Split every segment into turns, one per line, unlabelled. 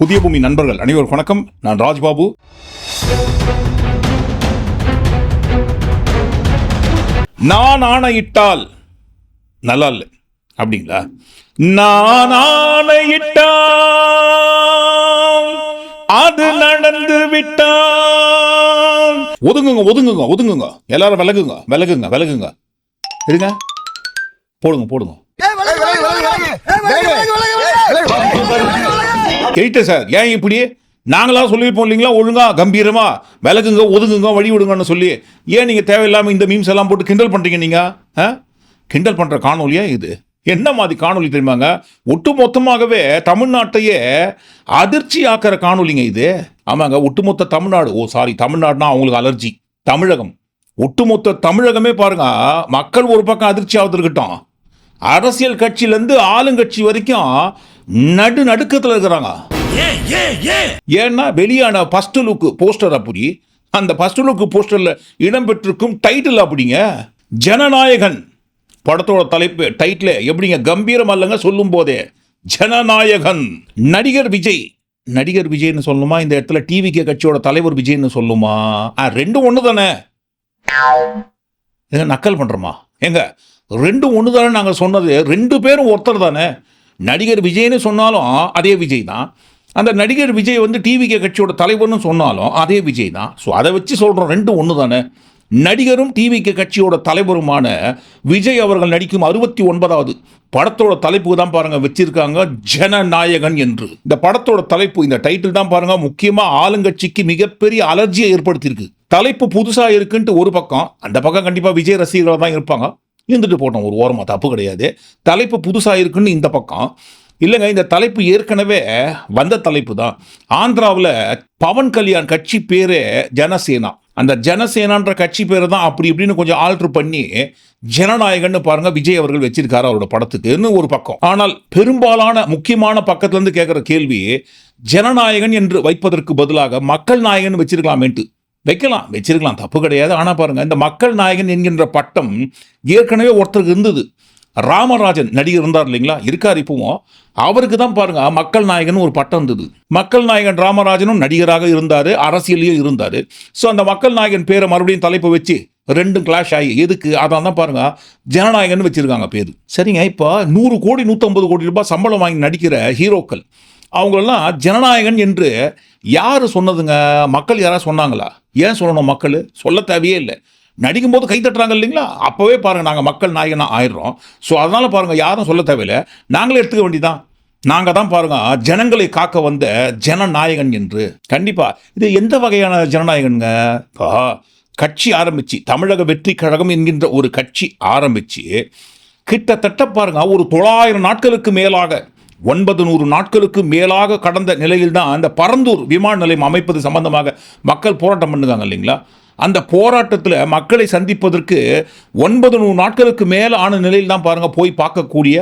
புதிய பூமி நண்பர்கள் அனைவருக்கும் வணக்கம். நான் ராஜ்பாபு. நான் ஆணையிட்டால் நல்லா இல்லை. அப்படிங்களா? நான் ஆணையிட்டால் அது நடந்து விட்டால். ஒதுங்குங்க ஒதுங்குங்க ஒதுங்குங்க. எல்லாரும் விலகுங்க விலகுங்க விலகுங்க. இருங்க. போடுங்க போடுங்க. கேட்ட சார். ஏன் இப்படி? நாங்களாம் சொல்லியிருப்போம் இல்லைங்களா? ஒழுங்கா கம்பீரமா விலகுங்க ஒதுங்குங்க வழி விடுங்கன்னு சொல்லி. ஏன் நீங்கள் தேவையில்லாமல் இந்த மீம்ஸ் எல்லாம் போட்டு கிண்டல் பண்ணுறீங்க நீங்கள் ஆ? கிண்டல் பண்ணுற காணொலியா இது? என்ன மாதிரி காணொலி தெரியுமாங்க? ஒட்டு மொத்தமாகவே தமிழ்நாட்டையே அதிர்ச்சி ஆக்கிற காணொலிங்க இது. ஆமாங்க ஒட்டுமொத்த தமிழ்நாடு. ஓ சாரி தமிழ்நாடுனா அவங்களுக்கு அலர்ஜி. தமிழகம். ஒட்டுமொத்த தமிழகமே பாருங்க மக்கள் ஒரு பக்கம் அதிர்ச்சி ஆகுது இருக்கட்டும். அரசியல் கட்சியிலேருந்து ஆளுங்கட்சி வரைக்கும் நடு நடுக்கத்தில் இருக்கிறாங்க ஏன்னா வெளியான ஃபர்ஸ்ட் லுக் போஸ்டர் அப்படி. அந்த ஃபர்ஸ்ட் லுக் போஸ்டர்ல இடம்பெற்றிருக்கும் டைட்டில் அப்படிங்க ஜனநாயகன். படத்தோட தலைப்பு டைட்டில் எப்படிங்க? கம்பீரம் அல்லங்க சொல்லும் போதே ஜனநாயகன். நடிகர் விஜய். நடிகர் விஜய்னு சொல்லணுமா இந்த இடத்துல டிவிகே கட்சியோட தலைவர் விஜய்னு சொல்லுமா? ஆ, ரெண்டும் ஒன்று தானே நக்கல் பண்ணுறோமா ஏங்க ரெண்டும் ஒன்று தானே நாங்கள் சொன்னது. ரெண்டு பேரும் ஒருத்தர் தானே. நடிகர் விஜய்னு சொன்னாலும் அதே விஜய் தான். அந்த நடிகர் விஜய் வந்து டிவிகே கட்சியோட தலைவர்னு சொன்னாலும் அதே விஜய் தான். ஸோ அதை வச்சு சொல்கிறோம் ரெண்டும் ஒன்று தானே. நடிகரும் டிவிகே கட்சியோட தலைவருமான விஜய் அவர்கள் நடிக்கும் அறுபத்தி ஒன்பதாவது படத்தோட தலைப்பு தான் பாருங்க வச்சிருக்காங்க ஜனநாயகன் என்று. இந்த படத்தோட தலைப்பு இந்த டைட்டில் தான் பாருங்க முக்கியமா ஆளுங்கட்சிக்கு மிகப்பெரிய அலர்ஜியை ஏற்படுத்தியிருக்கு. தலைப்பு புதுசாக இருக்குன்ட்டு ஒரு பக்கம் அந்த பக்கம் கண்டிப்பாக விஜய் ரசிகர்களாக தான் இருப்பாங்க. இருந்துட்டு போட்டோம் ஒரு ஓரமாக தப்பு கிடையாது. தலைப்பு புதுசாக இருக்குன்னு இந்த பக்கம். இல்லைங்க இந்த தலைப்பு ஏற்கனவே வந்த தலைப்பு தான். ஆந்திராவில் பவன் கல்யாண் கட்சி பேரே ஜனசேனா. அந்த ஜனசேனான்ற கட்சி பேரை தான் அப்படி இப்படின்னு கொஞ்சம் ஆல்ட்ரு பண்ணி ஜனநாயகன்னு பாருங்க விஜய் அவர்கள் வச்சிருக்காரு அவரோட படத்துக்குன்னு ஒரு பக்கம். ஆனால் பெரும்பாலான முக்கியமான பக்கத்துலேருந்து கேட்குற கேள்வி ஜனநாயகன் என்று வைப்பதற்கு பதிலாக மக்கள் நாயகன் வச்சிருக்கலாமேன்ட்டு. வைக்கலாம் வச்சிருக்கலாம். தப்பு கிடையாது. ஆனால் பாருங்கள் இந்த மக்கள் நாயகன் என்கின்ற பட்டம் ஏற்கனவே ஒருத்தருக்கு இருந்தது. ராமராஜன் நடிகர் இருந்தார் இல்லைங்களா? இருக்கார் இப்போவும். அவருக்கு தான் பாருங்க மக்கள் நாயகன் ஒரு பட்டம் இருந்தது. மக்கள் நாயகன் ராமராஜனும் நடிகராக இருந்தார் அரசியலையும் இருந்தார். ஸோ அந்த மக்கள் நாயகன் பேரை மறுபடியும் தலைப்பு வச்சு ரெண்டும் கிளாஷ் ஆகி எதுக்கு? அதான் தான் பாருங்க ஜனநாயகன் வச்சுருக்காங்க பேர். சரிங்க இப்போ நூறு கோடி நூற்றம்பது கோடி ரூபாய் சம்பளம் வாங்கி நடிக்கிற ஹீரோக்கள் அவங்களெல்லாம் ஜனநாயகன் என்று யார் சொன்னதுங்க? மக்கள் யாராவது சொன்னாங்களா? ஏன் சொல்லணும் மக்கள்? சொல்ல தேவையே இல்லை. நடிக்கும் போது கை தட்டுறாங்க இல்லைங்களா? அப்போவே பாருங்கள் நாங்கள் மக்கள் நாயகனாக ஆயிடுறோம். ஸோ அதனால் பாருங்கள் யாரும் சொல்ல தேவையில்லை. நாங்களே எடுத்துக்க வேண்டியதான் நாங்கள் தான் பாருங்க ஜனங்களை காக்க வந்த ஜனநாயகன் என்று. கண்டிப்பாக இது எந்த வகையான ஜனநாயகனுங்க? இப்போ கட்சி ஆரம்பிச்சு தமிழக வெற்றி கழகம் என்கின்ற ஒரு கட்சி ஆரம்பித்து கிட்டத்தட்ட பாருங்க ஒரு தொள்ளாயிரம் நாட்களுக்கு மேலாக ஒன்பது நூறு நாட்களுக்கு மேலாக கடந்த நிலையில் தான் அந்த பரந்தூர் விமான நிலையம் அமைப்பது சம்பந்தமாக மக்கள் போராட்டம் பண்ணுறாங்க இல்லைங்களா? அந்த போராட்டத்தில் மக்களை சந்திப்பதற்கு ஒன்பது நூறு நாட்களுக்கு மேலே ஆன நிலையில் தான் பாருங்க போய் பார்க்கக்கூடிய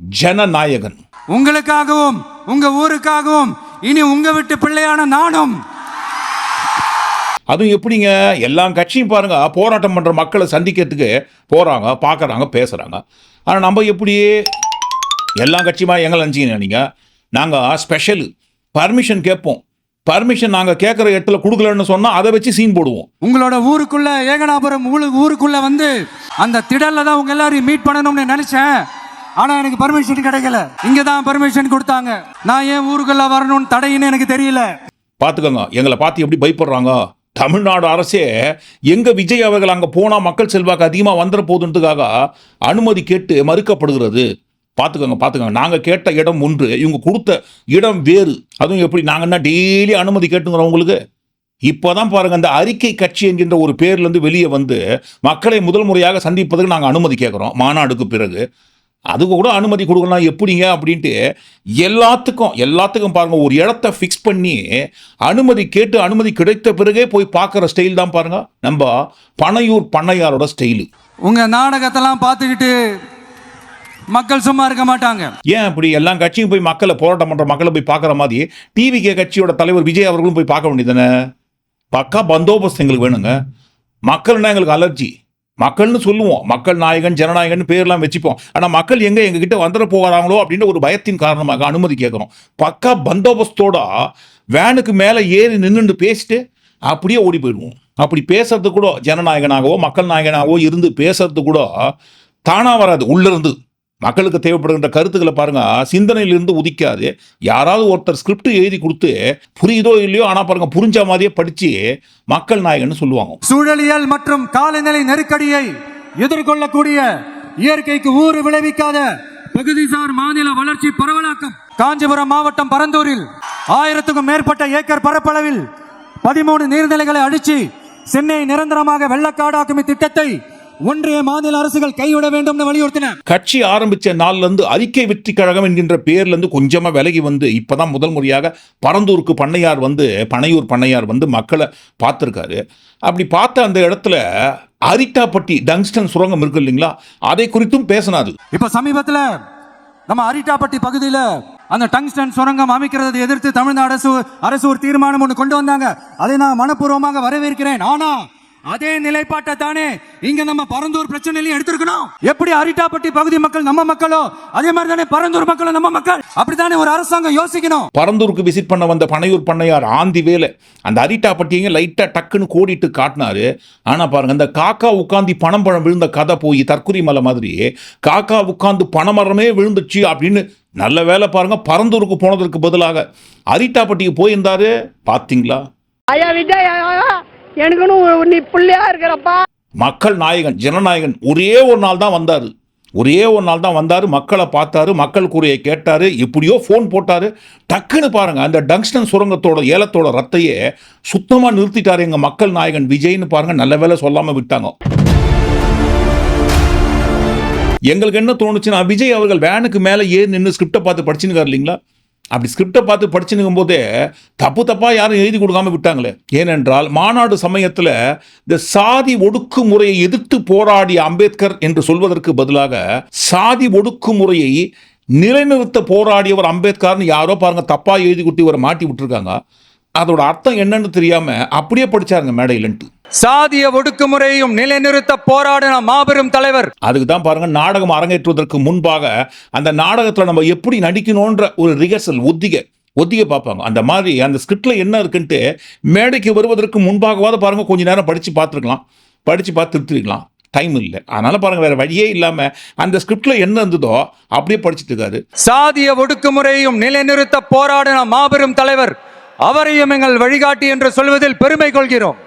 ஜனநாயகன்.
உங்களுக்காகவும் உங்க ஊருக்காகவும் இனி உங்க வீட்டு பிள்ளையான நானும்.
அதுவும் எப்படிங்க? எல்லா கட்சியும் பாருங்க போராட்டம் பண்ணுற மக்களை சந்திக்கிறதுக்கு போகிறாங்க பார்க்குறாங்க பேசுகிறாங்க ஆனால் நம்ம எப்படி எல்லா கட்சியுமா எங்களை நினச்சிங்க நீங்கள் நாங்கள் ஸ்பெஷல் பர்மிஷன் கேட்போம். பர்மிஷன் நாங்கள் கேட்குற இடத்துல கொடுக்கலன்னு சொன்னால் அதை வச்சு சீன் போடுவோம்.
உங்களோட ஊருக்குள்ள ஏகனாபுரம் ஊரு- ஊருக்குள்ள வந்து அந்த திடல்ல தான் உங்க எல்லாரையும் மீட் பண்ணணும்னு நினைச்சேன். ஆனா எனக்கு பர்மிஷன் கிடைக்கல. இங்க தான் பர்மிஷன் கொடுத்தாங்க. நான் ஏன் ஊருக்குள்ள வரணும்னு தடையின்னு எனக்கு தெரியல.
பார்த்துக்கோங்க எங்களை பார்த்து எப்படி பயப்படுறாங்க? தமிழ்நாடு அரசே எங்க விஜய் அவர்கள் அங்கே போனால் மக்கள் செல்வாக்கு அதிகமாக வந்துட போதுன்றதுக்காக அனுமதி கேட்டு மறுக்கப்படுகிறது. பார்த்துக்கோங்க பார்த்துக்கோங்க. நாங்கள் கேட்ட இடம் ஒன்று. இவங்க கொடுத்த இடம் வேறு. அதுவும் எப்படி? நாங்கன்னா டெய்லி அனுமதி கேட்டுங்கிறோம் உங்களுக்கு? இப்போ தான் பாருங்கள் அந்த அறிக்கை கட்சி என்கின்ற ஒரு பேர்லேருந்து வெளியே வந்து மக்களை முதல் முறையாக சந்திப்பதற்கு நாங்கள் அனுமதி கேட்குறோம் மாநாடுக்கு பிறகு. அதுக்கு கூட அனுமதி கொடுக்கலாம் எப்படிங்க? அப்படின்ட்டு எல்லாத்துக்கும் எல்லாத்துக்கும் பாருங்கள் ஒரு இடத்த ஃபிக்ஸ் பண்ணி அனுமதி கேட்டு அனுமதி கிடைத்த பிறகே போய் பார்க்குற ஸ்டைல் தான் பாருங்கள் நம்ம பனையூர் பண்ணையாரோட ஸ்டைலு
உங்கள் நாடகத்தெல்லாம் பார்த்துக்கிட்டு மக்கள் சும்மா இருக்க மாட்டாங்க.
ஏன் அப்படி எல்லா கட்சியும் போய் மக்களை போராட்டம் பண்ணுற மக்களை போய் பார்க்குற மாதிரி டிவிகே கட்சியோட தலைவர் விஜய் அவர்களும் போய் பார்க்க வேண்டியதானே பக்கா பந்தோபஸ்து எங்களுக்கு வேணுங்க. மக்கள்னா எங்களுக்கு அலர்ஜி. மக்கள்னு சொல்லுவோம். மக்கள் நாயகன் ஜனநாயகன் பேர்லாம் வச்சுப்போம். ஆனால் மக்கள் எங்கே எங்ககிட்ட வந்துட போகிறாங்களோ அப்படின்ற ஒரு பயத்தின் காரணமாக அனுமதி கேட்குறோம். பக்கா பந்தோபஸ்தோட வேனுக்கு மேலே ஏறி நின்றுண்டு பேசிட்டு அப்படியே ஓடி போயிடுவோம். அப்படி பேசுறது கூட ஜனநாயகனாகவோ மக்கள் நாயகனாகவோ இருந்து பேசுறது கூட தானாக வராது. உள்ளிருந்து. மக்களுக்கு தேவைப்படுகின்ற கருத்துக்களை பாருங்க. சிந்தனையிலிருந்து உதிக்காது. யாராவது ஒருத்தர் ஸ்கிரிப்ட் எழுதி கொடுத்து புரியுதோ இல்லையோ ஆனால் பாருங்க புரிஞ்ச மாதிரியே படித்து மக்கள் நாயகன்னு சொல்லுவாங்க.
சூழலியல் மற்றும் காலநிலை நெருக்கடியை எதிர்கொள்ளக்கூடிய இயற்கைக்கு ஊறு விளைவிக்காத பகுதிசார் மாநில வளர்ச்சி பரவலாக்கம். காஞ்சிபுரம் மாவட்டம் பரந்தூரில் ஆயிரத்துக்கும் மேற்பட்ட ஏக்கர் பரப்பளவில் பதிமூணு நீர்நிலைகளை அடிச்சு சென்னை நிரந்தரமாக வெள்ளக்காடாக்கும் திட்டத்தை ஒன்றிய மாநில அரசுகள் கைவிட வேண்டும்னு வலியுறுத்தின.
கட்சி ஆரம்பிச்ச நாள்ல இருந்து அறிக்கை வெற்றி கழகம் என்கின்ற பேர்ல இருந்து கொஞ்சமா விலகி வந்து இப்பதான் முதல் முறையாக பரந்தூருக்கு பண்ணையார் வந்து பனையூர் பண்ணையார் வந்து மக்களை பார்த்துருக்காரு. அப்படி பார்த்த அந்த இடத்துல அரிட்டாப்பட்டி டங்ஸ்டன் சுரங்கம் இருக்கு இல்லைங்களா? அதை குறித்தும் பேசினாரு.
இப்ப சமீபத்துல நம்ம அரிட்டாப்பட்டி பகுதியில அந்த டங்ஸ்டன் சுரங்கம் அமைக்கிறதை எதிர்த்து தமிழ்நாடு அரசு அரசு ஒரு தீர்மானம் ஒன்று கொண்டு வந்தாங்க. அதை நான் மனப்பூர்வமாக வரவேற்கிறேன். ஆனா அதே நிலைப்பாட்டை தானே இங்க நம்ம பரந்தூர் பிரச்சனையிலையும் எடுத்திருக்கணும். எப்படி அரிட்டாப்பட்டி பகுதி மக்கள் நம்ம மக்களோ அதே மாதிரி தானே பரந்தூர் மக்களும் நம்ம மக்கள்? அப்படித்தானே ஒரு அரசாங்கம் யோசிக்கணும்.
பரந்தூருக்கு விசிட் பண்ண வந்த பனையூர் பண்ணையார் ஆந்தி வேலை அந்த அரிட்டாப்பட்டியங்க லைட்டாக டக்குன்னு கோடிட்டு காட்டினாரு. ஆனால் பாருங்க இந்த காக்கா உட்காந்து பணம் பழம் விழுந்த கதை போய் தற்குறி மலை மாதிரி காக்கா உட்காந்து பனைமரமே விழுந்துச்சு அப்படின்னு நல்ல வேலை பாருங்க பரந்தூருக்கு போனதற்கு பதிலாக அரிட்டாப்பட்டிக்கு போயிருந்தாரு.
ஐயா, எனக்குன்னு நீ பிள்ளையா இருக்கிறப்பா.
மக்கள் நாயகன் ஜனநாயகன் ஒரே ஒரு நாள் தான் வந்தார். ஒரே ஒரு நாள் தான் வந்தார் மக்களை பார்த்தாரு மக்கள் கூறிய கேட்டார் எப்படியோ ஃபோன் போட்டார். டக்குன்னு பாருங்க அந்த டங்ஸ்டன் சுரங்கத்தோட ஏலத்தோட ரத்தையே சுத்தமாக நிறுத்திட்டாரு எங்கள் மக்கள் நாயகன் விஜய்னு பாருங்க நல்ல வேலை சொல்லாமல் விட்டாங்க. எங்களுக்கு என்ன தோணுச்சுன்னா விஜய் அவர்கள் வேனுக்கு மேலே ஏறி நின்று ஸ்கிரிப்டை பார்த்து படிச்சுனுக்கார் இல்லைங்களா? அப்படி ஸ்கிரிப்டை பார்த்து படிச்சுனுக்கும் போதே தப்பு தப்பாக யாரும் எழுதி கொடுக்காம விட்டாங்களே. ஏனென்றால் மாநாடு சமயத்தில் இந்த சாதி ஒடுக்குமுறையை எதிர்த்து போராடிய அம்பேத்கர் என்று சொல்வதற்கு பதிலாக சாதி ஒடுக்குமுறையை நிலைநிறுத்த போராடியவர் அம்பேத்கர்னு யாரோ பாருங்க தப்பாக எழுதி கொடுத்து இவரை மாட்டி விட்டுருக்காங்க. அதோட அர்த்தம் என்னன்னு தெரியாம அப்படியே படிச்சாருங்க மேடையிலன்ட்டு
சாதிய ஒடுக்குமுறையும் நிலைநிறுத்த போராடின மாபெரும் தலைவர்.
அதுக்கு தான் பாருங்க நாடகம் அரங்கேற்றுவதற்கு முன்பாக அந்த நாடகத்தில் நம்ம எப்படி நடிக்கணுன்ற ஒரு ரிஹர்சல் ஒத்திகை ஒத்திகை பார்ப்பாங்க. அந்த மாதிரி அந்த ஸ்கிரிப்டில் என்ன இருக்குன்ட்டு மேடைக்கு வருவதற்கு முன்பாகவாத பாருங்க கொஞ்ச நேரம் படித்து பார்த்துருக்கலாம். படித்து பார்த்து திருத்திருக்கலாம். டைம் இல்லை. அதனால பாருங்க வேற வழியே இல்லாமல் அந்த ஸ்கிரிப்டில் என்ன இருந்ததோ அப்படியே படிச்சுட்டு இருக்காரு.
சாதிய ஒடுக்குமுறையும் நிலைநிறுத்த போராடின மாபெரும் தலைவர். அவரையும் எங்கள் வழிகாட்டி என்று சொல்வதில் பெருமை கொள்கிறோம்.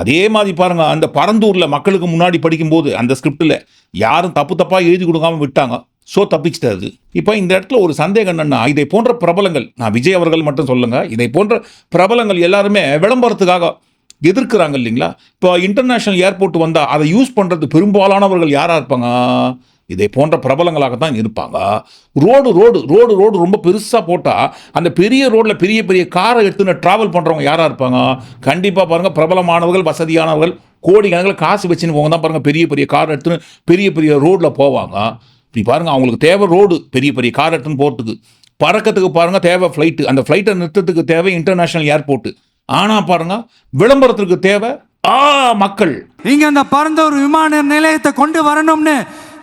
அதே மாதிரி பாருங்க அந்த பரந்தூரில் மக்களுக்கு முன்னாடி படிக்கும்போது அந்த ஸ்கிரிப்டில் யாரும் தப்பு தப்பாக எழுதி கொடுக்காம விட்டாங்க. ஸோ தப்பிச்சிட்டாரு. இப்போ இந்த இடத்துல ஒரு சந்தேகம் என்னன்னா இதை போன்ற பிரபலங்கள் நான் விஜய் அவர்கள் மட்டும் சொல்லுங்க இதை போன்ற பிரபலங்கள் எல்லாருமே விளம்பரத்துக்காக எதிர்க்கிறாங்க இல்லைங்களா? இப்போ இன்டர்நேஷனல் ஏர்போர்ட் வந்தால் அதை யூஸ் பண்ணுறது பெரும்பாலானவர்கள் யாராக இருப்பாங்க? இதை போன்ற பிரபலங்களாகத்தான் இருப்பாங்க. ரோடு ரோடு ரோடு ரோடு ரொம்ப பெருசாக போட்டால் அந்த பெரிய ரோட்டில் பெரிய பெரிய காரை எடுத்துன்னு ட்ராவல் பண்ணுறவங்க யாராக இருப்பாங்க? கண்டிப்பாக பாருங்கள் பிரபலமானவர்கள் வசதியானவர்கள் கோடி கணக்கில் காசு வச்சுன்னு போங்க தான் பாருங்கள் பெரிய பெரிய கார் எடுத்துன்னு பெரிய பெரிய ரோட்டில் போவாங்க. இப்படி பாருங்கள் அவங்களுக்கு தேவை ரோடு பெரிய பெரிய கார் எடுத்துன்னு போகிறதுக்கு பறக்கிறதுக்கு பாருங்கள் தேவை ஃப்ளைட்டு அந்த ஃப்ளைட்டை நிறுத்தத்துக்கு தேவை இன்டர்நேஷனல் ஏர்போர்ட்டு ஆனால் பாருங்கள் விளம்பரத்திற்கு தேவை ஆ மக்கள்.
இங்க அந்த பரந்தூர் விமான நிலையத்தை கொண்டு வரணும்னு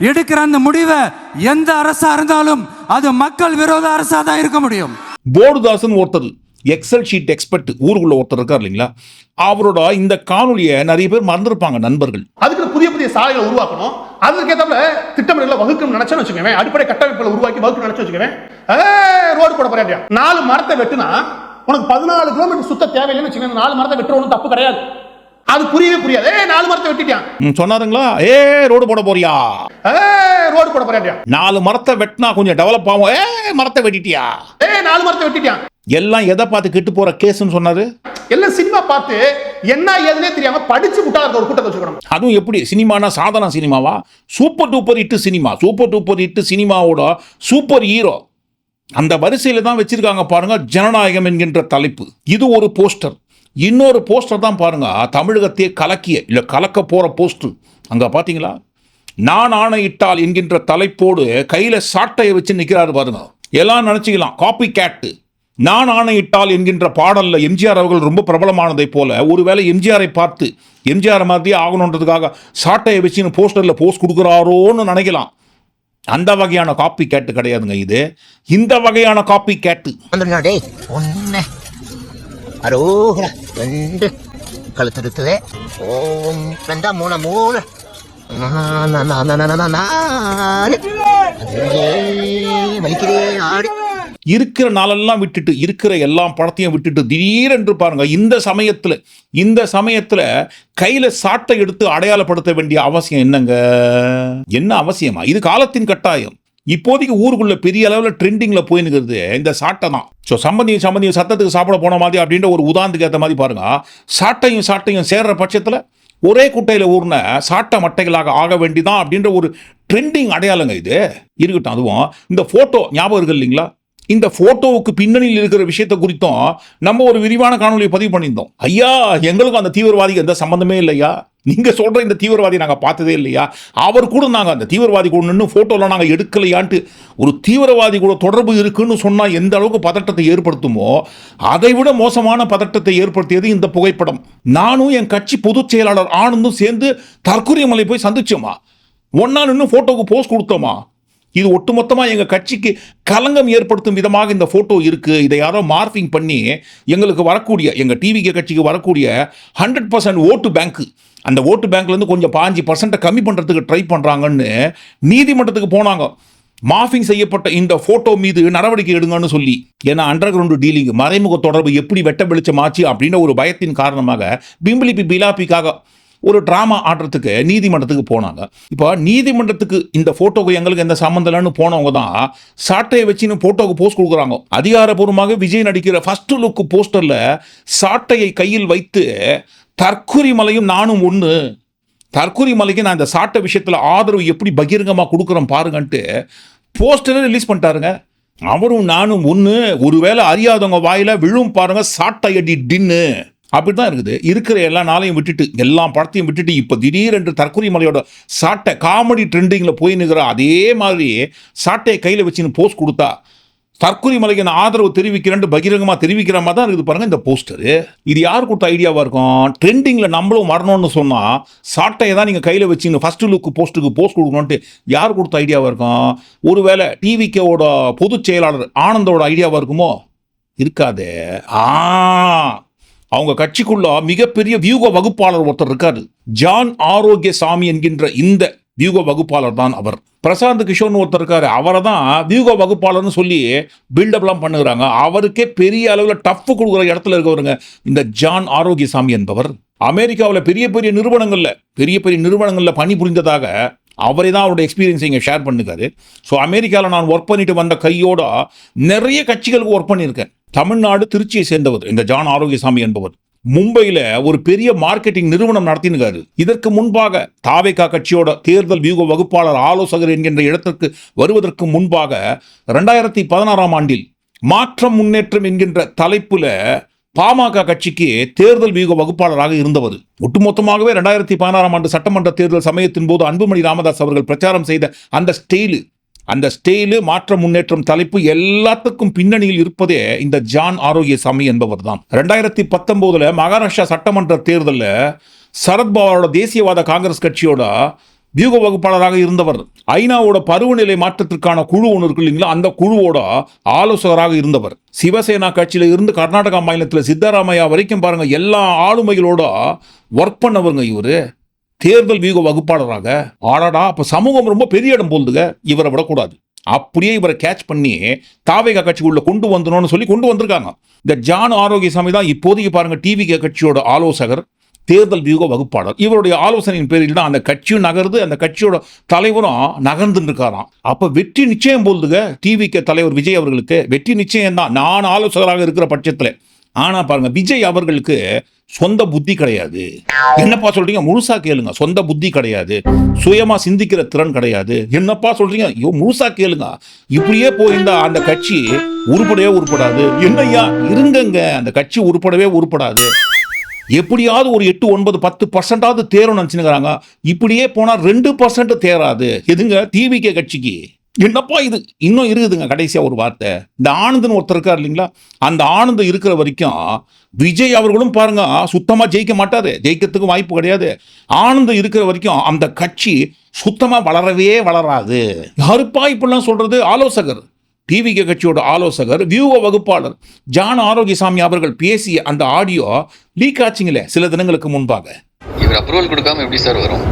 எடுக்கிற அந்த முடிவை எந்த அரசா இருந்தாலும் அது மக்கள் விரோத அரசா தான் இருக்க முடியும்.
போர்டுதாசன் ஒருத்தர் எக்ஸல் ஷீட் எக்ஸ்பர்ட் ஊருக்குள்ள ஒருத்தர் இருக்கார் இல்லைங்களா? அவரோட இந்த காணொலியை நிறைய பேர் மறந்துருப்பாங்க நண்பர்கள்.
அதுக்கு புதிய புதிய சாலைகளை உருவாக்கணும். அதுக்கேற்றாப்புல திட்டமிடல வகுக்கணும் நினைச்சேன்னு வச்சுக்கவேன். அடிப்படை கட்டமைப்புகளை உருவாக்கி வகுக்கணும் நினைச்சு வச்சுக்கவேன். ரோடு போட போறியா நாலு மரத்தை வெட்டுனா உனக்கு பதினாலு கிலோமீட்டர் சுத்த தேவையில்லைன்னு வச்சுக்கோங்க நாலு மரத்தை வெட்டுற ஒன்றும் தப்பு கிடையாது. அது புரியவே புரியாது. ஏ நாலு மரத்தை வெட்டிட்டான்
சொன்னாருங்களா? ஏ ரோடு போட போறியா?
ஏ ரோடு போட போறியா
நாலு மரத்தை வெட்டினா கொஞ்சம் டெவலப் ஆகும். ஏ மரத்தை வெட்டிட்டியா?
ஏ நாலு மரத்தை வெட்டிட்டான்
எல்லாம் எதை பார்த்து கெட்டு போற கேஸ்ன்னு சொன்னாரு?
எல்லாம் சினிமா பார்த்து என்ன ஏதுனே தெரியாம படிச்சு இருக்க ஒரு கூட்டத்தை வச்சுக்கணும்.
அதுவும் எப்படி? சினிமானா சாதாரண சினிமாவா? Super duper hit cinema. Super duper hit சினிமாவோட சூப்பர் ஹீரோ அந்த வரிசையில தான் வச்சிருக்காங்க பாருங்க ஜனநாயகம் என்கின்ற தலைப்பு. இது ஒரு போஸ்டர் இன்னொரு போஸ்டர் தான் பாருங்க. தமிழகத்தையே கலக்கிய இல்லை கலக்க போகிற போஸ்ட்டு அங்கே பார்த்தீங்களா நான் ஆணையிட்டால் என்கின்ற தலைப்போடு கையில் சாட்டையை வச்சு நிற்கிறாரு பாருங்க. எல்லாம் நினச்சிக்கலாம். காப்பி கேட்டு நான் ஆணையிட்டால் என்கின்ற பாடலில் எம்ஜிஆர் அவர்கள் ரொம்ப பிரபலமானதைப் போல ஒருவேளை எம்ஜிஆரை பார்த்து எம்ஜிஆர் மாதிரியே ஆகணுன்றதுக்காக சாட்டையை வச்சுன்னு போஸ்டரில் போஸ்ட் கொடுக்குறாரோன்னு நினைக்கலாம். அந்த வகையான காப்பி கேட்டு கிடையாதுங்க இது. இந்த வகையான காப்பி கேட்டு
டேய். ஒன்று அரோகரா. ரெண்டு கழுத்தெடுத்தது ஓம். ரெண்டா மூணு மூணு.
இருக்கிற நாளெல்லாம் விட்டுட்டு இருக்கிற எல்லா படத்தையும் விட்டுட்டு திடீரென்று பாருங்க இந்த சமயத்துல இந்த சமயத்துல கையில சாட்டை எடுத்து அடையாளப்படுத்த வேண்டிய அவசியம் என்னங்க? என்ன அவசியமா? இது காலத்தின் கட்டாயம். இப்போதைக்கு ஊருக்குள்ள பெரிய அளவில் ட்ரெண்டிங்கில் போய் இந்த சாட்டை தான். ஸோ சம்பந்தியும் சம்பந்தியும் சத்தத்துக்கு சாப்பிட போன மாதிரி அப்படின்ற ஒரு உதாரணத்துக்கு ஏற்ற மாதிரி பாருங்க. சாட்டையும் சாட்டையும் சேர்ற பட்சத்தில் ஒரே குட்டையில் ஊர்ன சாட்டை மட்டைகளாக ஆக வேண்டிதான் அப்படின்ற ஒரு ட்ரெண்டிங் அடையாளங்க இது. இருக்கட்டும் அதுவும் இந்த ஃபோட்டோ ஞாபகம் இருக்கு இல்லைங்களா? இந்த ஃபோட்டோவுக்கு பின்னணியில் இருக்கிற விஷயத்தை குறித்தும் நம்ம ஒரு விரிவான காணொலியை பதிவு பண்ணியிருந்தோம். ஐயா எங்களுக்கும் அந்த தீவிரவாதிக்கு எந்த சம்மந்தமே இல்லையா? நீங்கள் சொல்கிற இந்த தீவிரவாதி நாங்கள் பார்த்ததே இல்லையா? அவர் கூட நாங்கள் அந்த தீவிரவாதி கூட நின்று ஃபோட்டோலாம் நாங்கள் எடுக்கலையான்ட்டு ஒரு தீவிரவாதி கூட தொடர்பு இருக்குன்னு சொன்னால் எந்த அளவுக்கு பதட்டத்தை ஏற்படுத்துமோ அதை விட மோசமான பதட்டத்தை ஏற்படுத்தியது இந்த புகைப்படம். நானும் என் கட்சி பொதுச் செயலாளர் ஆனந்தும் சேர்ந்து தற்கொலை மலை போய் சந்திச்சோமா? ஒன்னா நின்று ஃபோட்டோவுக்கு போஸ்ட் கொடுத்தோமா? இது ஒட்டுமொத்தமாக எங்கள் கட்சிக்கு களங்கம் ஏற்படுத்தும் விதமாக இந்த ஃபோட்டோ இருக்குது இதை யாரோ மார்ஃபிங் பண்ணி எங்களுக்கு வரக்கூடிய எங்கள் டிவிகே கட்சிக்கு வரக்கூடிய ஹண்ட்ரட் பர்சன்ட் ஓட்டு பேங்க்கு அந்த ஓட்டு பேங்க்லேருந்து கொஞ்சம் பாஞ்சு பர்சன்ட்டை கம்மி பண்ணுறதுக்கு ட்ரை பண்ணுறாங்கன்னு நீதிமன்றத்துக்கு போனாங்க. மாஃபிங் செய்யப்பட்ட இந்த ஃபோட்டோ மீது நடவடிக்கை எடுங்கன்னு சொல்லி. ஏன்னா அண்டர் கிரவுண்டு டீலிங் மறைமுக தொடர்பு எப்படி வெட்ட வெளிச்சமாச்சு அப்படின்ற ஒரு பயத்தின் காரணமாக பிம்பிளிப்பி பிலாப்பிக்காக ஒரு ட்ராமா ஆடுறதுக்கு நீதிமன்றத்துக்கு போனாங்க. இப்போ நீதிமன்றத்துக்கு இந்த ஃபோட்டோக்கு எங்களுக்கு எந்த சம்மந்தம் இல்லைன்னு போனவங்க தான் சாட்டையை வச்சுன்னு ஃபோட்டோக்கு போஸ்ட் கொடுக்குறாங்க. அதிகாரப்பூர்வமாக விஜய் நடிக்கிற ஃபர்ஸ்ட் லுக் போஸ்டரில் சாட்டையை கையில் வைத்து தற்குறி மலையும் நானும் ஒன்று தற்கொலை மலைக்கு நான் இந்த சாட்டை விஷயத்தில் ஆதரவு எப்படி பகிரங்கமாக கொடுக்குறோம் பாருங்கன்ட்டு போஸ்டரை ரிலீஸ் பண்ணிட்டாருங்க. அவரும் நானும் ஒன்று ஒருவேளை அறியாதவங்க வாயில் விழும் பாருங்கள் சாட்டை அடி டின்னு. அப்படி தான் இருக்குது. இருக்கிற எல்லா நாளையும் விட்டுட்டு எல்லா படத்தையும் விட்டுட்டு இப்போ திடீரென்று தற்கொலை மலையோட சாட்டை காமெடி ட்ரெண்டிங்கில் போய் நிற்கிற அதே மாதிரி சாட்டையை கையில் வச்சுன்னு போஸ்ட் கொடுத்தா தற்கொலை மலைக்கு நான் ஆதரவு தெரிவிக்கிறேன்னு பகிரங்கமாக தெரிவிக்கிற மாதிரி தான் இருக்குது பாருங்கள் இந்த போஸ்டரு இது யார் கொடுத்த ஐடியாவாக இருக்கும்? ட்ரெண்டிங்கில் நம்மளும் வரணும்னு சொன்னால் சாட்டையை தான் நீங்கள் கையில் வச்சுங்க ஃபஸ்ட்டு லுக் போஸ்ட்டுக்கு போஸ்ட் கொடுக்கணுன்ட்டு யார் கொடுத்த ஐடியாவாக இருக்கும்? ஒருவேளை டிவிக்கோட பொதுச் செயலாளர் ஆனந்தோட ஐடியாவாக இருக்குமோ? இருக்காதே. ஆ. அவங்க கட்சிக்குள்ள மிகப்பெரிய வியூக வகுப்பாளர் ஒருத்தர் இருக்காரு. ஜான் ஆரோக்கிய சாமி என்கின்ற இந்த வியூக வகுப்பாளர் தான் அவர். பிரசாந்த் கிஷோர்னு ஒருத்தர் இருக்காரு. அவரை தான் வியூக வகுப்பாளர்னு சொல்லி பில்டப்லாம் பண்ணுகிறாங்க. அவருக்கே பெரிய அளவில் டஃப் கொடுக்குற இடத்துல இருக்கவருங்க இந்த ஜான் ஆரோக்கிய சாமி என்பவர். அமெரிக்காவில் பெரிய பெரிய நிறுவனங்களில் பெரிய பெரிய நிறுவனங்களில் பணி புரிந்ததாக அவரே தான் அவரோட எக்ஸ்பீரியன்ஸை இங்கே ஷேர் பண்ணுக்காரு ஸோ அமெரிக்காவில் நான் ஒர்க் பண்ணிட்டு வந்த கையோட நிறைய கட்சிகளுக்கு ஒர்க் பண்ணியிருக்கேன். தமிழ்நாடு திருச்சியை சேர்ந்தவர் இந்த ஜான் ஆரோக்கியசாமி என்பவர். மும்பையில் ஒரு பெரிய மார்க்கெட்டிங் நிறுவனம் நடத்தினுக்காரு இதற்கு முன்பாக தாவேகா கட்சியோட தேர்தல் வியூக வகுப்பாளர் ஆலோசகர் என்கின்ற இடத்திற்கு வருவதற்கு முன்பாக ரெண்டாயிரத்தி பதினாறாம் ஆண்டில் மாற்றம் முன்னேற்றம் என்கின்ற தலைப்புல பாமக கட்சிக்கு தேர்தல் வியூக வகுப்பாளராக இருந்தவர். ஒட்டுமொத்தமாகவே ரெண்டாயிரத்தி பதினாறாம் ஆண்டு சட்டமன்ற தேர்தல் சமயத்தின் போது அன்புமணி ராமதாஸ் அவர்கள் பிரச்சாரம் செய்த அந்த ஸ்டெயிலு அந்த ஸ்டெயிலு மாற்ற முன்னேற்றம் தலைப்பு எல்லாத்துக்கும் பின்னணியில் இருப்பதே இந்த ஜான் ஆரோக்கியசாமி என்பவர் தான் ரெண்டாயிரத்தி பத்தொம்போதில் மகாராஷ்டிரா சட்டமன்ற தேர்தலில் சரத்பவாரோட தேசியவாத காங்கிரஸ் கட்சியோட வியூக வகுப்பாளராக இருந்தவர். ஐநாவோட பருவநிலை மாற்றத்திற்கான குழு ஒன்று இருக்கு இல்லைங்களா? அந்த குழுவோட ஆலோசகராக இருந்தவர். சிவசேனா கட்சியில் இருந்து கர்நாடகா மாநிலத்தில் சித்தராமையா வரைக்கும் பாருங்கள் எல்லா ஆளுமைகளோட ஒர்க் பண்ணவருங்க இவர். தேர்தல் வியூக வகுப்பாளராக ஆடாடா அப்போ சமூகம் ரொம்ப பெரிய இடம் போல்துங்க இவரை விடக்கூடாது. அப்படியே இவரை கேட்ச் பண்ணி தாவேகா கட்சிக்குள்ள கொண்டு வந்துடணும்னு சொல்லி கொண்டு வந்திருக்காங்க. இந்த ஜான் ஆரோக்கியசாமி தான் இப்போதைக்கு பாருங்க டிவிகே கட்சியோட ஆலோசகர் தேர்தல் வியூக வகுப்பாளர். இவருடைய ஆலோசனையின் பேரில் தான் அந்த கட்சியும் நகர்ந்து அந்த கட்சியோட தலைவரும் நகர்ந்துட்டு இருக்காராம் அப்போ வெற்றி நிச்சயம் போல்துங்க டிவிக்கு தலைவர் விஜய் அவர்களுக்கு வெற்றி நிச்சயம் தான் நான் ஆலோசகராக இருக்கிற பட்சத்தில். ஆனால் பாருங்க விஜய் அவர்களுக்கு சொந்த புத்தி கிடையாது. என்னப்பா சொல்றீங்க? முழுசா கேளுங்க. சொந்த புத்தி கிடையாது. சுயமா சிந்திக்கிற திறன் கிடையாது. என்னப்பா சொல்றீங்க? ஐயோ முழுசா கேளுங்க. இப்படியே போயிருந்தா அந்த கட்சி உருப்படவே உருப்படாது. என்னய்யா? இருங்கங்க. அந்த கட்சி உருப்படவே உருப்படாது. எப்படியாவது ஒரு எட்டு ஒன்பது பத்து பர்சன்டாவது தேரும் நினச்சினுக்கிறாங்க இப்படியே போனால் ரெண்டு பர்சன்ட் தேராது. எதுங்க? டிவிகே கட்சிக்கு. என்னப்பா இது? இன்னும் இருக்குதுங்க கடைசியாக ஒரு வார்த்தை. இந்த ஆனந்தன் ஒருத்தர் இருக்கார் இல்லைங்களா? அந்த ஆனந்தம் இருக்கிற வரைக்கும் விஜய் அவர்களும் பாருங்க சுத்தமா ஜெயிக்க மாட்டாரு. ஜெயிக்கிறதுக்கு வாய்ப்பு கிடையாது. ஆனந்தம் இருக்கிற வரைக்கும் அந்த கட்சி சுத்தமாக வளரவே வளராது. யாருப்பா இப்படிலாம் சொல்றது? ஆலோசகர். டிவிகே கட்சியோட ஆலோசகர் வியூக வகுப்பாளர் ஜான் ஆரோக்கியசாமி அவர்கள் பேசிய அந்த ஆடியோ லீக் ஆச்சுங்களே சில தினங்களுக்கு முன்பாக.
இவர் அப்ரூவல் கொடுக்காம எப்படி சார் வரும்?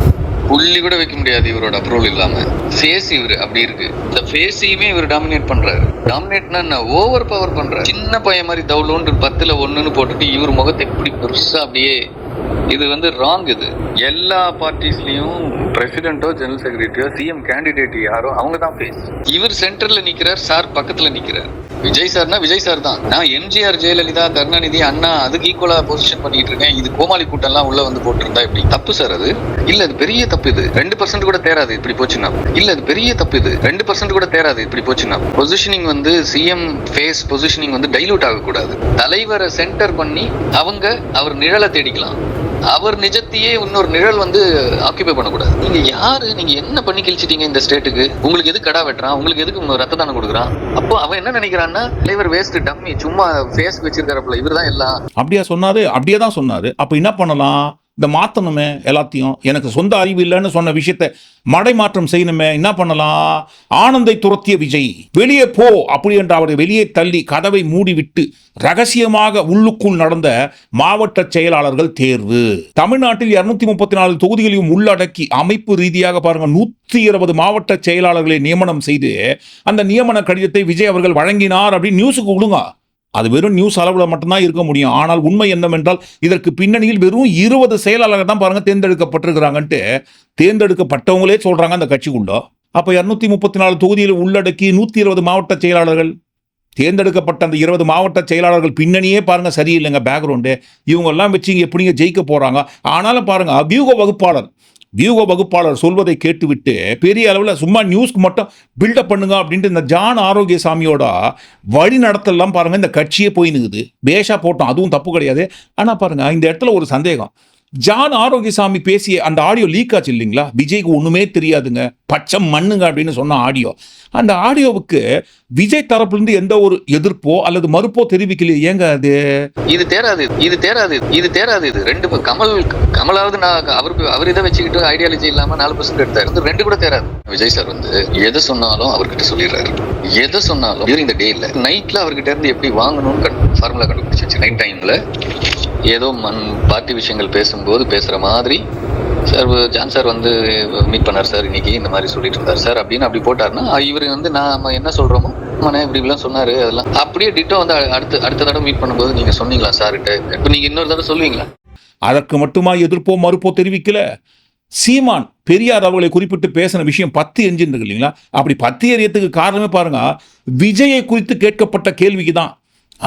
புள்ளி கூட வைக்க முடியாது இவரோட அப்ரூவல் இல்லாம. ஃபேஸ் இவர் அப்படி இருக்கு. இந்த ஃபேஸையுமே இவர் டாமினேட் பண்றாரு. டாமினேட்னா என்ன? ஓவர் பவர் பண்றாரு. சின்ன பையன் மாதிரி தவுளோன்று பத்துல ஒண்ணுன்னு போட்டுட்டு இவர் முகத்தை எப்படி பெருசா அப்படியே இது வந்து ராங் இது. எல்லா பார்ட்டிஸ்லயும் பிரசிடென்ட்டோ ஜெனரல் செக்ரட்டரியோ சிஎம் கேண்டிடேட் யாரோ அவங்க தான் ஃபேஸ் இவர் சென்டர்ல நிக்கிறார் சார் பக்கத்துல நிக்கிறார். விஜய் சார்னா விஜய் சார் தான். நான் எம்ஜிஆர் ஜெயலலிதா கருணாநிதி அண்ணா அதுக்கு ஈக்குவலா பொசிஷன் பண்ணிட்டு இருக்கேன். இது கோமாளி கூட்டம்லாம் உள்ள வந்து போட்டிருந்தா இப்படி தப்பு சார் அது. இல்ல அது பெரிய தப்பு இது. ரெண்டு பர்சன்ட் கூட தேராது இப்படி போச்சுன்னா. இல்ல அது பெரிய தப்பு இது. ரெண்டு பர்சன்ட் கூட தேராது இப்படி போச்சுன்னா. பொசிஷனிங் வந்து சிஎம் ஃபேஸ் பொசிஷனிங் வந்து டைலூட் ஆகக்கூடாது. தலைவரை சென்டர் பண்ணி அவங்க அவர் நிழலை தேடிக்கலாம். அவர் நிஜத்தையே இன்னொரு நிழல் வந்து ஆக்கியபை பண்ணக்கூடாது. நீங்க யாரு? நீங்க என்ன பண்ணி கிழிச்சிட்டீங்க இந்த ஸ்டேட்டுக்கு உங்களுக்கு எது கடா வெட்டுறான்? உங்களுக்கு எதுக்கு ரத்த தானம் கொடுக்குறான்? அப்போ அவன் என்ன நினைக்கிறான்னா தலைவர் வேஸ்ட் டம்மி சும்மா ஃபேஸ் வச்சிருக்காருப்ல இவர் தான் எல்லாம்.
அப்படியா சொன்னாரு? அப்படியே தான் சொன்னாரு. அப்ப என்ன பண்ணலாம்? இந்த மாற்றணுமே எல்லாத்தையும். எனக்கு சொந்த அறிவு இல்லைன்னு சொன்ன விஷயத்தை மடைமாற்றம் செய்யணுமே. என்ன பண்ணலாம்? ஆனந்தை துரத்திய விஜய் வெளியே போ அப்படி என்று அவரை வெளியே தள்ளி கதவை மூடிவிட்டு ரகசியமாக உள்ளுக்குள் நடந்த மாவட்ட செயலாளர்கள் தேர்வு. தமிழ்நாட்டில் இருநூத்தி முப்பத்தி நாலு தொகுதிகளையும் உள்ளடக்கி அமைப்பு ரீதியாக பாருங்க நூத்தி இருபது மாவட்ட செயலாளர்களை நியமனம் செய்து அந்த நியமன கடிதத்தை விஜய் அவர்கள் வழங்கினார் அப்படின்னு நியூஸுக்கு கொடுங்க அது வெறும் நியூஸ் அளவில் மட்டும்தான் இருக்க முடியும். ஆனால் உண்மை என்னவென்றால் இதற்கு பின்னணியில் வெறும் இருபது செயலாளர்கள் தான் பாருங்கள் தேர்ந்தெடுக்கப்பட்டிருக்கிறாங்கன்ட்டு தேர்ந்தெடுக்கப்பட்டவங்களே சொல்கிறாங்க அந்த கட்சிக்குள்ள. அப்போ இரநூத்தி முப்பத்தி நாலு தொகுதியில் உள்ளடக்கி நூற்றி இருபது மாவட்ட செயலாளர்கள் தேர்ந்தெடுக்கப்பட்ட அந்த இருபது மாவட்ட செயலாளர்கள் பின்னணியே பாருங்கள் சரியில்லைங்க பேக்ரவுண்டு இவங்கெல்லாம் வச்சு இங்கே எப்படிங்க ஜெயிக்க போகிறாங்க ஆனாலும் பாருங்கள் அபியூக வகுப்பாளர் வியூக வகுப்பாளர் சொல்வதை கேட்டுவிட்டு பெரிய அளவில் சும்மா நியூஸ்க்கு மட்டும் பில்டப் பண்ணுங்க அப்படின்ட்டு இந்த ஜான் ஆரோக்கியசாமியோட வழி நடத்தலாம் பாருங்க இந்த கட்சியே போய் நிக்குது. பேஷா போட்டோம் அதுவும் தப்பு கிடையாது. ஆனால் பாருங்க இந்த இடத்துல ஒரு சந்தேகம். ஜான் ஆரோக்கியசாமி பேசிய அந்த ஆடியோ லீக் ஆச்சு இல்லைங்களா? விஜய்க்கு ஒன்றுமே தெரியாதுங்க. பச்சை மண்ணுங்க அப்படின்னு சொன்ன ஆடியோ. அந்த ஆடியோவுக்கு விஜய் தரப்புலேருந்து எந்த ஒரு எதிர்ப்போ அல்லது மறுப்போ தெரிவிக்கலையே. ஏங்க அது?
இது தேராது. இது தேராது. இது தேராது இது. ரெண்டு கமல் கமலாவது நான் அவருக்கு அவர் இதை வச்சுக்கிட்டு ஐடியாலஜி இல்லாமல் நாலு பர்சன்ட் எடுத்தாரு. இது ரெண்டு கூட தேராது. விஜய் சார் வந்து எதை சொன்னாலும் அவர்கிட்ட சொல்லிடுறாரு. எதை சொன்னாலும் டியூரிங் த டே இல்லை நைட்டில் அவர்கிட்ட இருந்து எப்படி வாங்கணும்னு ஃபார்முலா கண்டுபிடிச்சிச்சு நைட் டைமில் ஏதோ மண் பார்ட்டி விஷயங்கள் பேசும்போது பேசுகிற மாதிரி. சார் ஜான் சார் வந்து மீட் பண்ணார் சார் இன்னைக்கு இந்த மாதிரி சொல்லிட்டு இருந்தார் சார் அப்படின்னு அப்படி போட்டாருன்னா இவர் வந்து நாம என்ன சொல்றோமோ மனே இப்படி இப்படிலாம் சொன்னாரு அதெல்லாம். அப்படியே டிட்டோ வந்து அடுத்த அடுத்த தடவை மீட் பண்ணும்போது நீங்க சொன்னீங்களா சார்கிட்ட? இப்போ நீங்க இன்னொரு தடவை சொல்லுவீங்களா?
அதற்கு மட்டுமா எதிர்ப்போ மறுப்போ தெரிவிக்கல? சீமான் பெரியார் அவர்களை குறிப்பிட்டு பேசின விஷயம் பத்து எஞ்சின் இருக்கு இல்லைங்களா? அப்படி பத்து எரியத்துக்கு காரணமே பாருங்க விஜயை குறித்து கேட்கப்பட்ட கேள்விக்கு தான்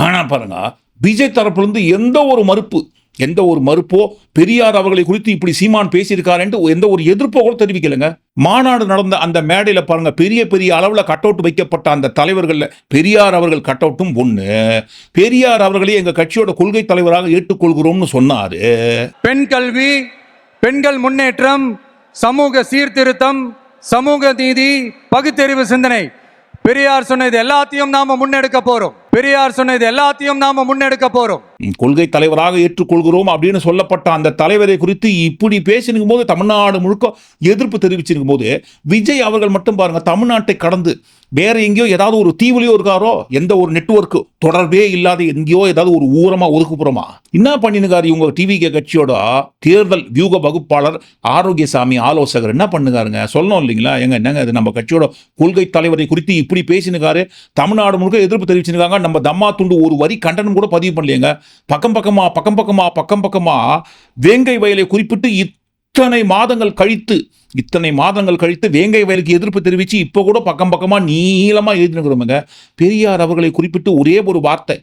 ஆனால் பாருங்க விஜய் தரப்பிலிருந்து எந்த ஒரு மறுப்பு எந்த ஒரு மறுப்போ பெரியார் அவர்களை குறித்து இப்படி சீமான் பேசியிருக்காருன்ட்டு எந்த ஒரு எதிர்ப்போ கூட தெரிவிக்கலைங்க. மாநாடு நடந்த அந்த மேடையில் பாருங்க பெரிய பெரிய அளவில் கட் அவுட் வைக்கப்பட்ட அந்த தலைவர்களில் பெரியார் அவர்கள் கட் அவுட்டும் ஒன்று பெரியார் அவர்களே எங்கள் கட்சியோட கொள்கை தலைவராக ஏற்றுக்கொள்கிறோம்னு சொன்னார்.
பெண் கல்வி பெண்கள் முன்னேற்றம் சமூக சீர்திருத்தம் சமூக நீதி பகுத்தறிவு சிந்தனை. பெரியார் சொன்னது எல்லாத்தையும் நாம முன்னெடுக்க போறோம். பெரியார் சொன்னது எல்லாத்தையும் நாம முன்னெடுக்க போறோம்.
கொள்கை தலைவராக ஏற்றுக்கொள்கிறோம் அப்படின்னு சொல்லப்பட்ட அந்த தலைவரை குறித்து இப்படி பேசினுக்கும் போது தமிழ்நாடு முழுக்க எதிர்ப்பு தெரிவிச்சிருக்கும் போது விஜய் அவர்கள் மட்டும் பாருங்க தமிழ்நாட்டை கடந்து வேற எங்கேயோ ஏதாவது ஒரு தீவுலையோ இருக்காரோ எந்த ஒரு நெட்வொர்க் தொடர்பே இல்லாத எங்கேயோ ஏதாவது ஒரு ஊரமா ஒதுக்குப்புறமா. என்ன பண்ணினுக்காரு இவங்க டிவிகே கட்சியோட தேர்தல் வியூக வகுப்பாளர் ஆரோக்கியசாமி ஆலோசகர்? என்ன பண்ணுகாருங்க? சொல்லணும் இல்லைங்களா? எங்க என்னங்க இது? நம்ம கட்சியோட கொள்கை தலைவரை குறித்து இப்படி பேசினுக்காரு தமிழ்நாடு முழுக்க எதிர்ப்பு தெரிவிச்சிருக்காங்க நம்ம தம்மா துண்டு ஒரு வரி கண்டனம் கூட பதிவு பண்ணலையங்க. பக்கம் பக்கமாக பக்கம் பக்கமாக பக்கம் பக்கமாக வேங்கை வயலை குறிப்பிட்டு இத்தனை மாதங்கள் கழித்து இத்தனை மாதங்கள் கழித்து வேங்கை வயலுக்கு எதிர்ப்பு தெரிவித்து இப்போ கூட பக்கம் பக்கமாக நீளமாக எழுதினுக்கிறோமுங்க. பெரியார் அவர்களை குறிப்பிட்டு ஒரே ஒரு வார்த்தை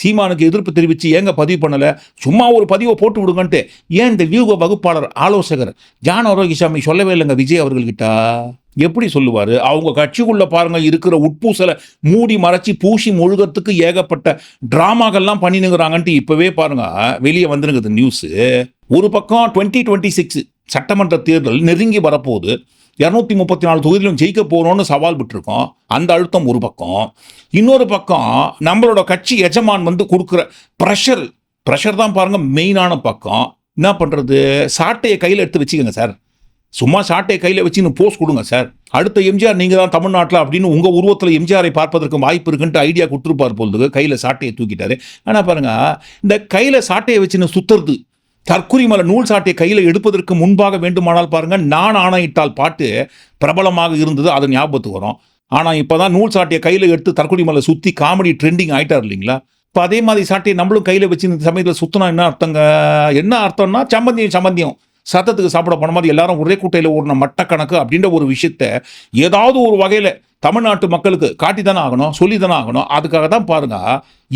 சீமானுக்கு எதிர்ப்பு தெரிவித்து ஏங்க பதிவு பண்ணலை? சும்மா ஒரு பதிவை போட்டு விடுங்கன்ட்டு. ஏன் இந்த வியூக வகுப்பாளர் ஆலோசகர் ஜான் ஆரோக்கியசாமி சொல்லவே இல்லைங்க விஜய் அவர்கள்கிட்ட? எப்படி சொல்லுவார்? அவங்க கட்சிக்குள்ளே பாருங்கள் இருக்கிற உட்பூசலை மூடி மறைச்சி பூசி முழுகிறதுக்கு ஏகப்பட்ட டிராமாக்கள்லாம் பண்ணினுங்கிறாங்கன்ட்டு இப்போவே பாருங்கள் வெளியே வந்துருங்குது நியூஸு ஒரு பக்கம் டுவெண்ட்டி டுவெண்ட்டி சிக்ஸ் சட்டமன்ற தேர்தல் நெருங்கி வரப்போகுது. இரநூத்தி முப்பத்தி நாலு தொகுதியிலும் ஜெயிக்க போகிறோன்னு சவால் விட்டுருக்கோம். அந்த அழுத்தம் ஒரு பக்கம். இன்னொரு பக்கம் நம்மளோட கட்சி எஜமான் வந்து கொடுக்குற ப்ரெஷர் ப்ரெஷர் தான் பாருங்கள் மெயினான பக்கம். என்ன பண்ணுறது சாட்டையை கையில் எடுத்து வச்சுக்கோங்க சார் சும்மா சாட்டையை கையில் வச்சு போஸ்ட் கொடுங்க சார் அடுத்த எம்ஜிஆர் நீங்கள் தான் தமிழ்நாட்டில் அப்படின்னு உங்கள் உருவத்தில் எம்ஜிஆரை பார்ப்பதற்கு வாய்ப்பு இருக்குன்ட்டு ஐடியா கொடுத்துருப்பார் பொழுது கையில் சாட்டையை தூக்கிட்டாரு. ஆனால் பாருங்கள் இந்த கையில் சாட்டையை வச்சுன்னு சுத்துறது தற்குறிமலை நூல் சாட்டையை கையில் எடுப்பதற்கு முன்பாக வேண்டுமானால் பாருங்கள் நான் ஆணையிட்டால் பாட்டு பிரபலமாக இருந்தது அது ஞாபகத்துக்கு வரும். ஆனால் இப்போ தான் நூல் சாட்டையை கையில் எடுத்து தற்குறிமலை சுற்றி காமெடி ட்ரெண்டிங் ஆயிட்டார் இல்லைங்களா? இப்போ அதே மாதிரி சாட்டையை நம்மளும் கையில் வச்சு இந்த சமயத்தில் சுற்றினா என்ன அர்த்தங்க? என்ன அர்த்தம்னா சம்பந்தியம் சம்பந்தியம். சத்தத்துக்கு சாப்பிட போன மாதிரி எல்லாரும் ஒரே குட்டையில் ஓடின மட்டக்கணக்கு அப்படின்ற ஒரு விஷயத்த ஏதாவது ஒரு வகையில் தமிழ்நாட்டு மக்களுக்கு காட்டி தானே ஆகணும் சொல்லி தானே ஆகணும். அதுக்காக தான் பாருங்க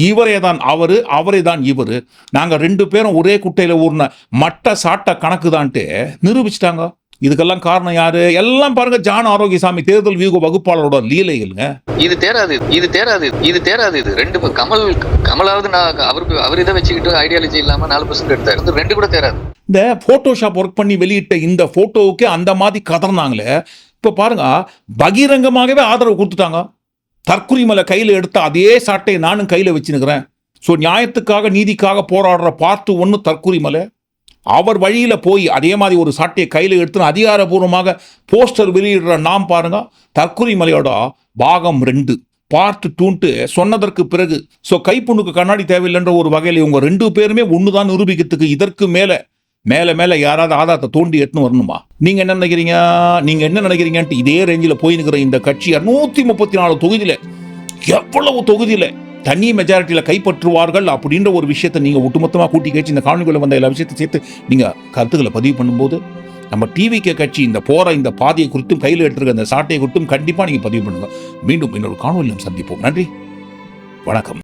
இவரே தான் அவர் அவரே தான் இவர். நாங்கள் ரெண்டு பேரும் ஒரே குட்டையில் ஊர்ன மட்ட சாட்ட கணக்கு தான்ட்டு நிரூபிச்சிட்டாங்க. இதுக்கெல்லாம் காரணம் யாரு? எல்லாம் பாருங்க ஜான் ஆரோக்கியசாமி தேர்தல் வியூக வகுப்பாளரோட லீலைகள்ங்க.
இது தேராது இது தேராது இது தேராது இது. ரெண்டு கமல் கமலாவது நான் அவருக்கு அவர் இதை வச்சுக்கிட்டு ஐடியாலஜி இல்லாம நாலு பர்சன்ட் எடுத்தாரு. ரெண்டு கூட தேராது.
இந்த ஃபோட்டோஷாப் ஒர்க் பண்ணி வெளியிட்ட இந்த ஃபோட்டோவுக்கு அந்த மாதிரி கதர்னாங்களே. இப்போ பாருங்க பகிரங்கமாகவே ஆதரவு கொடுத்துட்டாங்க. தற்குறிமலை கையில் எடுத்த அதே சாட்டையை நானும் கையில் வச்சுனுக்கிறேன் ஸோ நியாயத்துக்காக நீதிக்காக போராடுற பார்ட்டு ஒன்று தற்குறிமலை அவர் வழியில் போய் அதே மாதிரி ஒரு சாட்டையை கையில் எடுத்து அதிகாரபூர்வமாக போஸ்டர் வெளியிடுற நாம் பாருங்க தற்குறிமலையோட பாகம் ரெண்டு. பார்த்து டூன்ட்டு சொன்னதற்கு பிறகு ஸோ கைப்புண்ணுக்கு கண்ணாடி தேவையில்லைன்ற ஒரு வகையில் இவங்க ரெண்டு பேருமே ஒன்று தான் நிரூபிக்கிறதுக்கு இதற்கு மேலே மேலே மேலே யாராவது ஆதாரத்தை தோண்டி எட்டுன்னு வரணுமா? நீங்கள் என்ன நினைக்கிறீங்க? நீங்கள் என்ன நினைக்கிறீங்கன்ட்டு இதே ரேஞ்சில் போயினுக்கிற இந்த கட்சி நூற்றி முப்பத்தி நாலு தொகுதியில் எவ்வளவு தொகுதியில் தனி மெஜாரிட்டியில் கைப்பற்றுவார்கள் அப்படின்ற ஒரு விஷயத்தை நீங்கள் ஒட்டுமொத்தமாக கூட்டி கேட்டு இந்த காணொலிக்குள்ள வந்த எல்லா விஷயத்தை சேர்த்து நீங்கள் கருத்துக்களை பதிவு பண்ணும்போது நம்ம டிவிக்கு கட்சி இந்த போகிற இந்த பாதையை குறித்தும் கையில் எடுத்துருக்க அந்த சாட்டையை குறித்தும் கண்டிப்பாக நீங்கள் பதிவு பண்ணுங்கள் மீண்டும் இன்னொரு காணொலியில் சந்திப்போம். நன்றி. வணக்கம்.